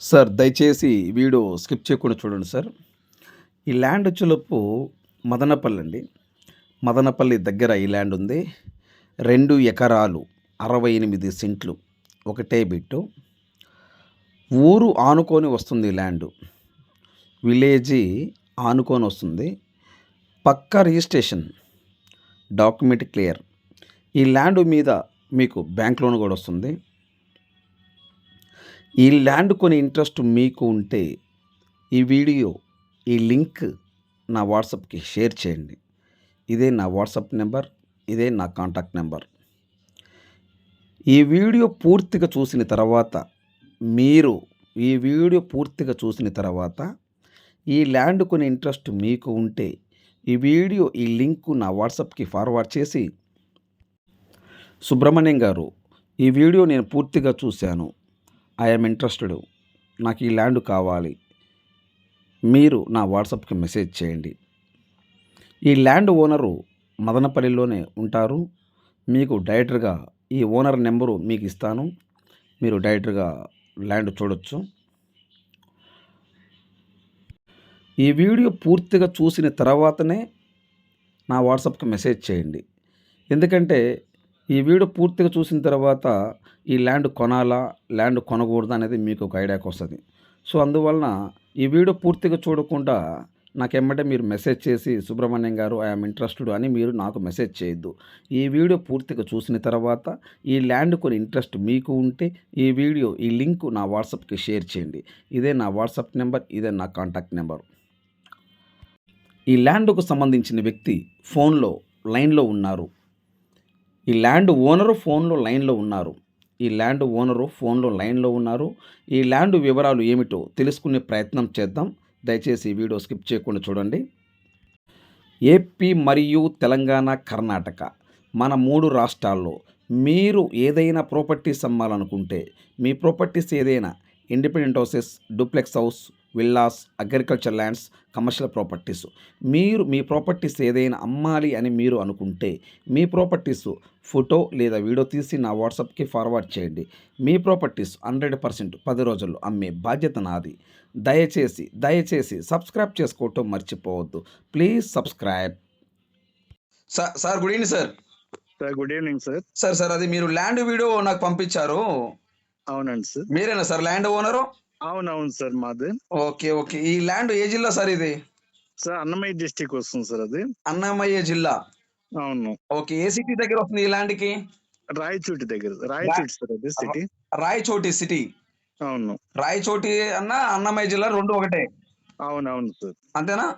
Sir దయచేసి video skip చేయకుండా చూడండి సార్. ఈ ల్యాండ్ వచ్చేలోపు మదనపల్లి అండి. మదనపల్లి దగ్గర ఈ ల్యాండ్ ఉంది. రెండు ఎకరాలు అరవై ఎనిమిది సెంట్లు ఒకటే బిట్టు. ఊరు ఆనుకొని వస్తుంది ల్యాండ్. విలేజీ ఆనుకొని వస్తుంది. పక్క రిజిస్ట్రేషన్ డాక్యుమెంట్ క్లియర్. ఈ ల్యాండ్ మీద మీకు బ్యాంక్ లోన్ కూడా వస్తుంది. ఈ ల్యాండ్ కొని ఇంట్రెస్ట్ మీకు ఉంటే ఈ వీడియో ఈ లింక్ నా వాట్సాప్కి షేర్ చేయండి. ఇదే నా వాట్సాప్ నెంబర్ ఇదే నా కాంటాక్ట్ నెంబర్. ఈ వీడియో పూర్తిగా చూసిన తర్వాత మీరు ఈ వీడియో పూర్తిగా చూసిన తర్వాత ఈ ల్యాండ్ కొని ఇంట్రెస్ట్ మీకు ఉంటే ఈ వీడియో ఈ లింక్ నా వాట్సాప్కి ఫార్వర్డ్ చేసి సుబ్రహ్మణ్యం గారు ఈ వీడియో నేను పూర్తిగా చూశాను. ఐఎమ్ ఇంట్రెస్టెడ్ నాకు ఈ ల్యాండ్ కావాలి. మీరు నా వాట్సాప్కి మెసేజ్ చేయండి. ఈ ల్యాండ్ ఓనరు మదనపల్లిలోనే ఉంటారు. మీకు డైరెక్టర్గా ఈ ఓనర్ నెంబరు మీకు ఇస్తాను. మీరు డైరెక్టర్గా ల్యాండ్ చూడొచ్చు. ఈ వీడియో పూర్తిగా చూసిన తర్వాతనే నా వాట్సాప్కి మెసేజ్ చేయండి. ఎందుకంటే ఈ వీడియో పూర్తిగా చూసిన తర్వాత ఈ ల్యాండ్ కొనాలా ల్యాండ్ కొనకూడదా అనేది మీకు ఒక ఐడియాకి వస్తుంది. సో అందువలన ఈ వీడియో పూర్తిగా చూడకుండా నాకు మీరు మెసేజ్ చేసి సుబ్రహ్మణ్యం గారు ఐఎమ్ ఇంట్రెస్టెడ్ అని మీరు నాకు మెసేజ్ చేయొద్దు. ఈ వీడియో పూర్తిగా చూసిన తర్వాత ఈ ల్యాండ్ కొని ఇంట్రెస్ట్ మీకు ఉంటే ఈ వీడియో ఈ లింక్ నా వాట్సాప్కి షేర్ చేయండి. ఇదే నా వాట్సాప్ నెంబర్ ఇదే నా కాంటాక్ట్ నెంబర్. ఈ ల్యాండ్కు సంబంధించిన వ్యక్తి ఫోన్లో లైన్లో ఉన్నారు. ఈ ల్యాండ్ ఓనరు ఫోన్లో లైన్లో ఉన్నారు. ఈ ల్యాండ్ ఓనరు ఫోన్లో లైన్లో ఉన్నారు. ఈ ల్యాండ్ వివరాలు ఏమిటో తెలుసుకునే ప్రయత్నం చేద్దాం. దయచేసి వీడియో స్కిప్ చేయకుండా చూడండి. ఏపీ మరియు తెలంగాణ కర్ణాటక మన మూడు రాష్ట్రాల్లో మీరు ఏదైనా ప్రాపర్టీస్ అమ్మాలనుకుంటే మీ ప్రాపర్టీస్ ఏదైనా independent houses duplex house villas agriculture lands commercial properties. మీరు మీ ప్రాపర్టీస్ ఏదైనా అమ్మాలి అని మీరు అనుకుంటే మీ ప్రాపర్టీస్ ఫోటో లేదా వీడియో తీసి నా వాట్సాప్కి ఫార్వర్డ్ చేయండి. మీ ప్రాపర్టీస్ హండ్రెడ్ పర్సెంట్ పది రోజుల్లో అమ్మే బాధ్యత నాది. దయచేసి దయచేసి సబ్స్క్రైబ్ చేసుకోవటం మర్చిపోవద్దు. Please subscribe. Sir sir good evening sir. Sir good evening sir. Sir sir అది మీరు ల్యాండ్ వీడియో నాకు పంపించారు. అవునండి సార్. మీరేనా సార్? Land owner? అవునవును సార్ మాది. Okay okay. ఈ ల్యాండ్ ఏ జిల్లా సార్ ఇది? సార్ అన్నమయ్య డిస్టిక్ వస్తుంది సార్ అది. అన్నమయ్య జిల్లా? అవును. ఓకే ఏ సిటీ దగ్గర వస్తుంది ఈ ల్యాండ్కి రాయచోటి దగ్గర రాయచోటి సార్ అది సిటీ. రాయచోటి సిటీ. అవును. రాయచోటి అన్న అన్నమయ్య జిల్లా రెండు ఒకటే. అవునవును సార్. అంతేనా?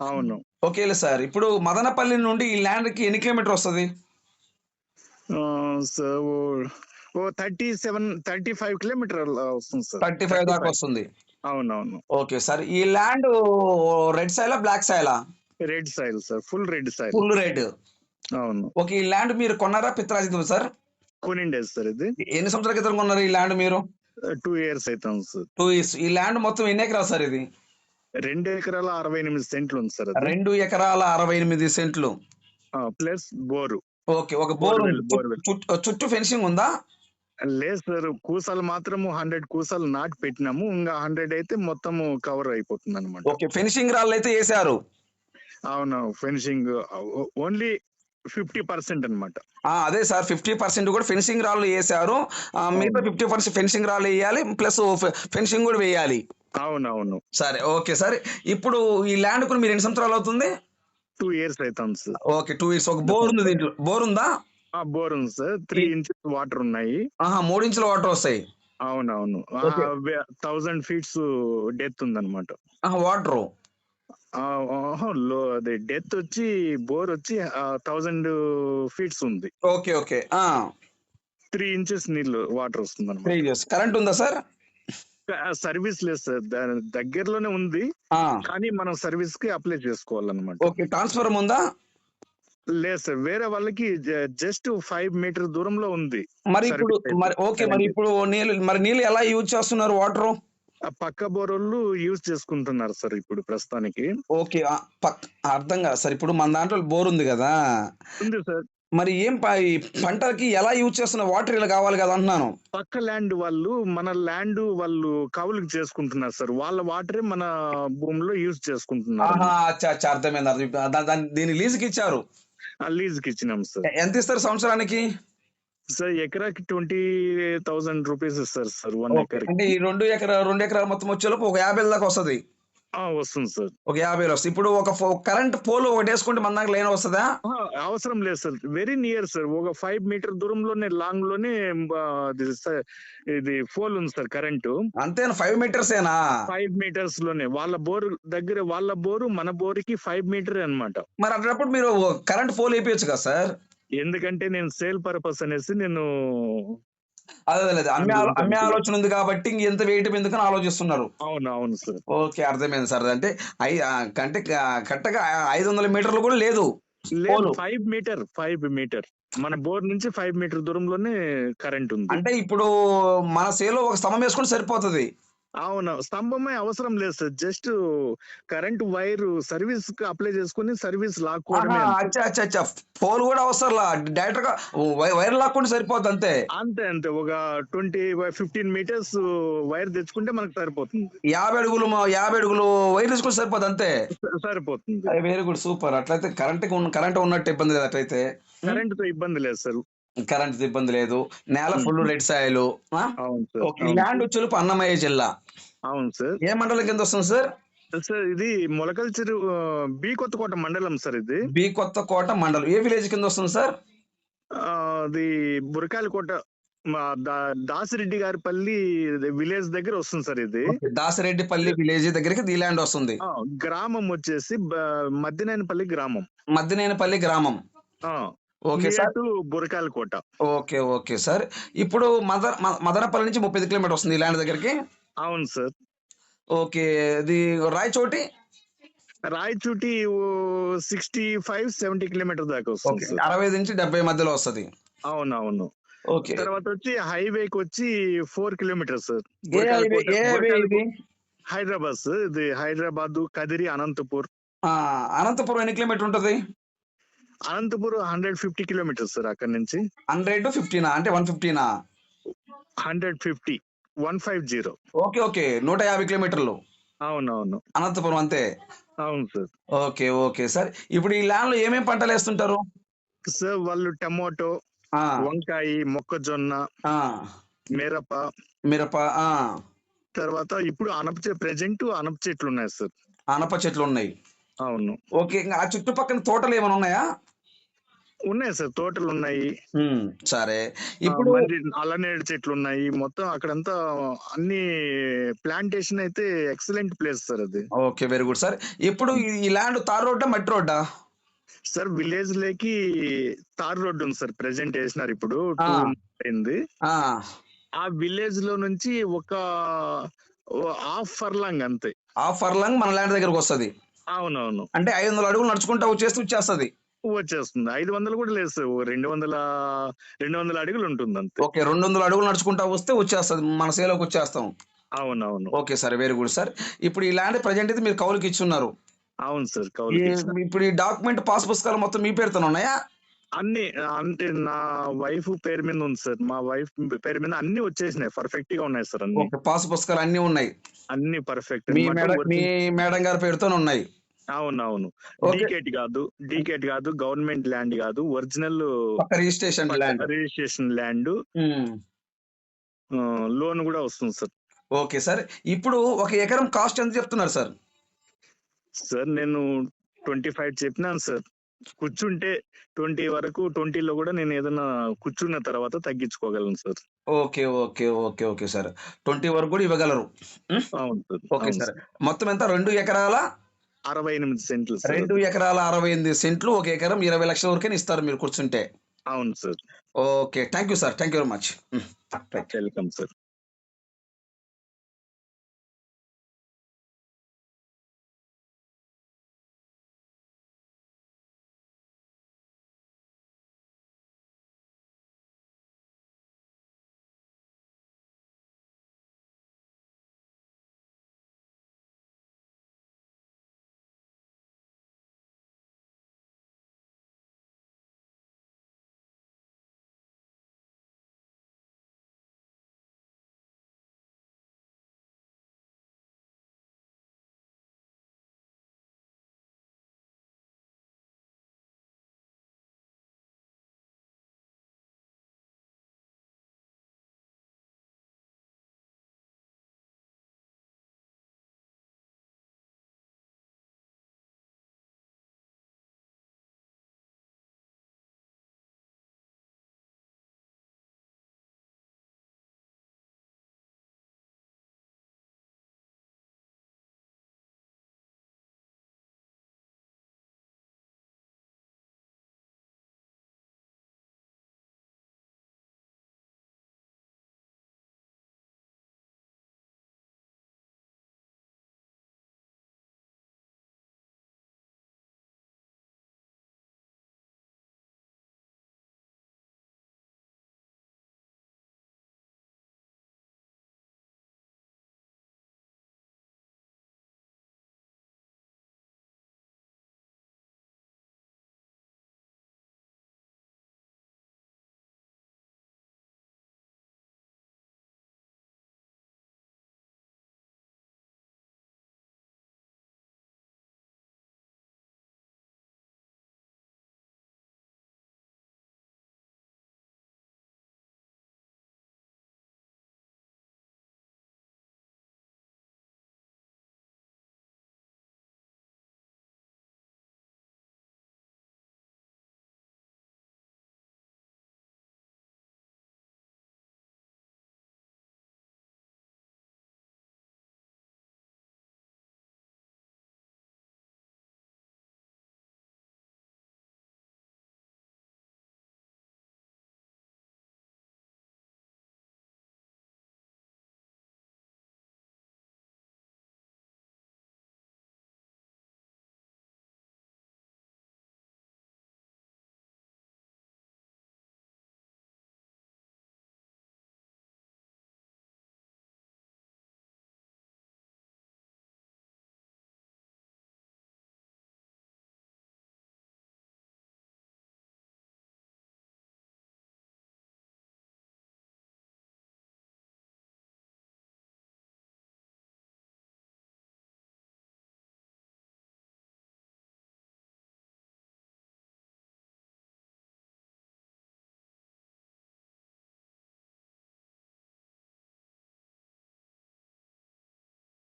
అవును. ఓకేలే సార్. ఇప్పుడు మదనపల్లి నుండి ఈ ల్యాండ్కి ఎన్ని కిలోమీటర్ వస్తుంది? ఓ- ఓ thirty seven thirty five kilometre వస్తుంది సార్. థర్టీ ఫైవ్ దాకా వస్తుంది. అవునవును. ఓకే సార్ ఈ ల్యాండ్ రెడ్ సైలా black సైలా red soil sir full red soil. Full red అవును. ఓకే ఈ ల్యాండ్ మీరు కొన్నారా? పిత్రాజితం సార్? కొనిండేది సార్ ఇది. ఎన్ని సంవత్సరాల క్రితం కొన్నారు ఈ ల్యాండ్ మీరు? టూ ఇయర్స్ అవుతుంది సార్. Two years. ఈ ల్యాండ్ మొత్తం ఎన్ని ఎకరాలు సార్ ఇది? రెండు ఎకరాల అరవై ఎనిమిది సెంట్లు ఉంది సార్ రెండు ఎకరాల అరవై ఎనిమిది సెంట్లు. Plus bore. ఓకే ఒక బోర్ Borewell, borewell. చుట్టూ ఫెన్సింగ్ ఉందా? లేదు సార్ కూసాలు మాత్రము హండ్రెడ్ కూసాలు నాటి పెట్టినాము. ఇంకా హండ్రెడ్ అయితే మొత్తము కవర్ అయిపోతుంది అనమాట ఓకే ఫెన్సింగ్ రాళ్ళు అయితే వేసారు. అవును ఫినిషింగ్ ఓన్లీ ఫిఫ్టీ పర్సెంట్ అనమాట ఆ, అదే సార్ ఫిఫ్టీ పర్సెంట్ కూడా ఫెన్సింగ్ రాళ్ళు వేసారు. ఆ, మిగతా ఫిఫ్టీ పర్సెంట్ ఫెన్సింగ్ రాళ్ళు వేయాలి ప్లస్ ఫెన్సింగ్ కూడా వేయాలి. అవునవును సరే ఓకే సార్. ఇప్పుడు ఈ ల్యాండ్ కూడా మీరు ఎన్ని సంవత్సరాలు అవుతుంది? టూ ఇయర్స్ అవుతుంది సార్. Okay two years. ఒక బోర్ ఉంది దీంట్లో. బోర్ ఉందా? ఆ బోర్ ఉంది సార్. త్రీ ఇంచెస్ వాటర్ ఉన్నాయి. ఆహా మూడు ఇంచుల వాటర్ వస్తాయి. అవునవును. థౌజండ్ ఫీట్స్ డెత్ ఉంది అనమాట వాటర్? లో అదే డెత్ వచ్చి బోర్ వచ్చి థౌజండ్ ఫీట్స్ ఉంది. Okay okay. త్రీ ఇంచెస్ నీళ్ళు వాటర్ వస్తుంది కరెంట్ ఉందా సార్? సర్వీస్ లేదు సార్. దాని దగ్గరలోనే ఉంది. కానీ మనం సర్వీస్కి అప్లై చేసుకోవాలన్నమాట. ఓకే ట్రాన్స్ఫర్ ఉందా? లేదు సార్. వేరే వాళ్ళకి జస్ట్ ఫైవ్ మీటర్ దూరంలో ఉంది. మరి ఇప్పుడు మరి ఓకే మరి ఇప్పుడు నీళ్ళు మరి నీళ్ళు ఎలా యూజ్ చేస్తున్నారు? వాటర్? పక్క బోరోళ్ళు యూజ్ చేసుకుంటున్నారు సార్ ఇప్పుడు ప్రస్తుతానికి. ఓకే అర్థం కాదు సార్. ఇప్పుడు మన దాంట్లో బోర్ ఉంది కదా. ఉంది సార్. మరి ఏం పంటలకి ఎలా యూజ్ చేస్తున్న వాటర్ ఇలా కావాలి కదా అంటున్నాను. పక్క ల్యాండ్ వాళ్ళు మన ల్యాండ్ వాళ్ళు కవులకు చేసుకుంటున్నారు సార్. వాళ్ళ వాటరే మన భూమిలో యూజ్ చేసుకుంటున్నారు. అర్థమైంది అర్థం దీని లీజుకి ఇచ్చారు. లీజ్కి ఇచ్చినాం సార్. ఎంత ఇస్తారు సంవత్సరానికి? సార్ ఎకరాకి ట్వంటీ థౌసండ్ రూపీస్ ఇస్తారు సార్ వన్. ఎకర్ అంటే ఈ రెండు ఎకరా రెండు ఎకరాలు మొత్తం వచ్చేలోపు ఒక యాభై దాకా వస్తది. వస్తుంది సార్. ఒక యాభై వస్తుంది. ఇప్పుడు ఒక కరెంట్ పోల్ ఒకటి వేసుకుంటే మన దాకా లైన్ వస్తుందా? అవసరం లేదు సార్. Very near sir. ఒక ఫైవ్ మీటర్ దూరంలోనే లాంగ్లోనే ఇది ఫోల్ ఉంది సార్ కరెంటు. అంతేనా? ఫైవ్ మీటర్స్ ఏనా ఫైవ్ మీటర్స్లోనే. వాళ్ళ బోరు దగ్గర వాళ్ళ బోరు మన బోరుకి ఫైవ్ మీటర్ అన్నమాట. మరి అట్లప్పుడు మీరు కరెంట్ పోల్ వేయచ్చు కదా సార్? ఎందుకంటే నేను సేల్ పర్పస్ అనేసి నేను అదే లేదు అమ్మే అమ్మే ఆలోచన ఉంది కాబట్టి ఇంక ఎంత వేయటం ఎందుకని ఆలోచిస్తున్నారు? అవును అవును సార్. ఓకే అర్థమైంది సార్. అంటే ఐ ఆ, కంటే క- కరెక్ట్గా ఐదు వందల మీటర్లు కూడా లేదు. Five metre five metre. మన బోర్ నుంచి ఫైవ్ మీటర్ దూరంలోనే కరెంట్ ఉంది. అంటే ఇప్పుడు మన సేలో ఒక స్తంభం వేసుకుంటే సరిపోతుంది. అవును. స్తంభమే అవసరం లేదు సార్. జస్ట్ కరెంట్ వైర్ సర్వీస్కి అప్లై చేసుకుని సర్వీస్ లాక్కోవడమే. అచ్చా అచ్చా అచ్చా. పోల్ కూడా అవసరం డైరెక్ట్గా వైర్ లాక్కుంటే సరిపోద్ది అంతే. అంతే అంతే. ఒక ట్వంటీ ఫిఫ్టీన్ మీటర్స్ వైర్ తెచ్చుకుంటే మనకు సరిపోతుంది. యాభై అడుగులు మా- యాభై అడుగులు వైర్ తీసుకుంటే సరిపోద్ది అంతే. సరిపోతుంది. Very good super. అట్లయితే కరెంట్ కరెంట్ ఉన్నట్టు ఇబ్బంది లేదు అట్లయితే. కరెంట్తో ఇబ్బంది లేదు సార్. కరెంట్ ఇబ్బంది లేదు. నేల ఫుల్ రెడ్ సాయిల్ అవును సార్ ఓకే అవును. ల్యాండ్ వచ్చేలోపు అన్నమయ్య జిల్లా. అవును సార్. ఏ మండలం కింద వస్తుంది సార్? సార్ ఇది మొలకల్చెరు బి కొత్తకోట మండలం సార్ ఇది. బి కొత్త కోట మండలం. ఏ విలేజ్ కింద వస్తుంది సార్? ఆ, అది బురకాయలకోట దా- దాసిరెడ్డి గారి పల్లి విలేజ్ దగ్గర వస్తుంది సార్ ఇది. దాసిరెడ్డిపల్లి విలేజ్ దగ్గరికి ఈ ల్యాండ్ వస్తుంది. ఆ, గ్రామం వచ్చేసి మద్దినేనిపల్లి గ్రామం. మద్దినేనిపల్లి గ్రామం. Okay sir. To Burakayalakota okay okay sir. ఇప్పుడు మదన మదనపల్లి నుంచి ముప్పై కిలోమీటర్ వస్తుంది ఈ ల్యాండ్ దగ్గరికి? అవును సార్. ఓకే ఇది Rayachoti? Rayachoti sixty five seventy kilometre దాకా వస్తుంది అరవై నుంచి డెబ్బై మధ్యలో వస్తుంది. అవును అవును ఓకే. తర్వాత వచ్చి హైవేకి వచ్చి four kilometres sir. Highway highway Hyderabad sir ఇది హైదరాబాద్ కదిరి అనంతపూర్. ఆ, అనంతపురం ఎన్ని కిలోమీటర్ ఉంటుంది? Anantapur hundred fifty kilometres sir అక్కడ నుంచి. హండ్రెడ్ ఫిఫ్టీనా? అంటే one ఫిఫ్టీనా? Hundred fifty. One five zero. Okay okay. నూట యాభై కిలోమీటర్లు. అవునవును. అనంతపురం అంతే? అవును సార్. Okay okay sir. ఇప్పుడు ఈ ల్యాండ్లో ఏమేమి పంటలు వేస్తుంటారు? సార్ వాళ్ళు టమోటో ఆ, వంకాయ మొక్కజొన్న మిరప. మిరప తర్వాత ఇప్పుడు అనప ప్రెజెంట్ అనప చెట్లు ఉన్నాయి సార్. అనప చెట్లు ఉన్నాయి. అవును. ఓకే ఇంకా ఆ చుట్టుపక్కల తోటలు ఏమైనా ఉన్నాయా? ఉన్నాయి సార్ తోటలు ఉన్నాయి సరే. ఇప్పుడు అల్లనేడు చెట్లు ఉన్నాయి మొత్తం అక్కడంతా అన్ని ప్లాంటేషన్ అయితే ఎక్సలెంట్ ప్లేస్ సార్ అది. Okay very good. సార్ ఇప్పుడు ఈ- ల్యాండ్ తార్ రోడ్డా మట్టి రోడ్డా? సార్ విలేజ్ లేకి తార్ రోడ్డు ఉంది సార్ ప్రెజెంట్ వేసినారు ఇప్పుడు అయింది. ఆ, ఆ విలేజ్లో నుంచి ఒక హాఫ్ ఫర్లాంగ్ అంతే. ఆ ఫర్లాంగ్ మన ల్యాండ్ దగ్గరకు వస్తది. అవునవును. అంటే ఐదు వందల అడుగులు నడుచుకుంటా వచ్చేస్తూ వచ్చేస్తది. వచ్చేస్తుంది. ఐదు వందలు కూడా లేదు సార్. రెండు వందల రెండు వందల అడుగులు ఉంటుంది అంతే. ఓకే రెండు వందల అడుగులు నడుచుకుంటా వస్తే వచ్చేస్తది. మన సేలోకి వచ్చేస్తాం. అవునవును. Okay sir very good sir. ఇప్పుడు ఈ ల్యాండ్ ప్రజెంట్ అయితే మీరు కౌలుకి ఇచ్చున్నారు. అవును సార్ ఈ- కౌలు ఇప్పుడు ఈ డాక్యుమెంట్ పాస్ పుస్తకాలు మొత్తం మీ పేరుతో ఉన్నాయా? అన్ని అంటే నా వైఫ్ పేరు మీద ఉంది సార్. మా వైఫ్ పేరు మీద అన్ని వచ్చేసినాయి. పర్ఫెక్ట్గా ఉన్నాయి సార్ అన్ని. పాస్ పుస్తకాలు అన్ని ఉన్నాయి. అన్ని పర్ఫెక్ట్. మీ మేడం గారి పేరుతో ఉన్నాయి. అవునవును. డీకేట్ కాదు డీకేట్ కాదు గవర్నమెంట్ ల్యాండ్ కాదు original registration land. Registration land. Loan కూడా వస్తుంది సార్. Okay sir. ఇప్పుడు ఒక ఎకరం కాస్ట్ ఎంత చెప్తున్నారు సార్? సార్ నేను ట్వంటీ ఫైవ్ చెప్పినాను సార్. కూర్చుంటే ట్వంటీ వరకు ట్వంటీలో కూడా నేను ఏదైనా కూర్చున్న తర్వాత తగ్గించుకోగలను sir. Okay okay okay okay sir. Twenty వరకు కూడా ఇవ్వగలరు. అవును సార్ ఓకే సార్. మొత్తం ఎంత? రెండు ఎకరాల? అరవై ఎనిమిది సెంట్లు సార్ రెండు ఎకరాల అరవై ఎనిమిది సెంట్లు ఒక ఎకరం ఇరవై లక్షల వరకే ఇస్తారు మీరు కూర్చుంటే. అవును sir okay thank you sir thank you very much welcome sir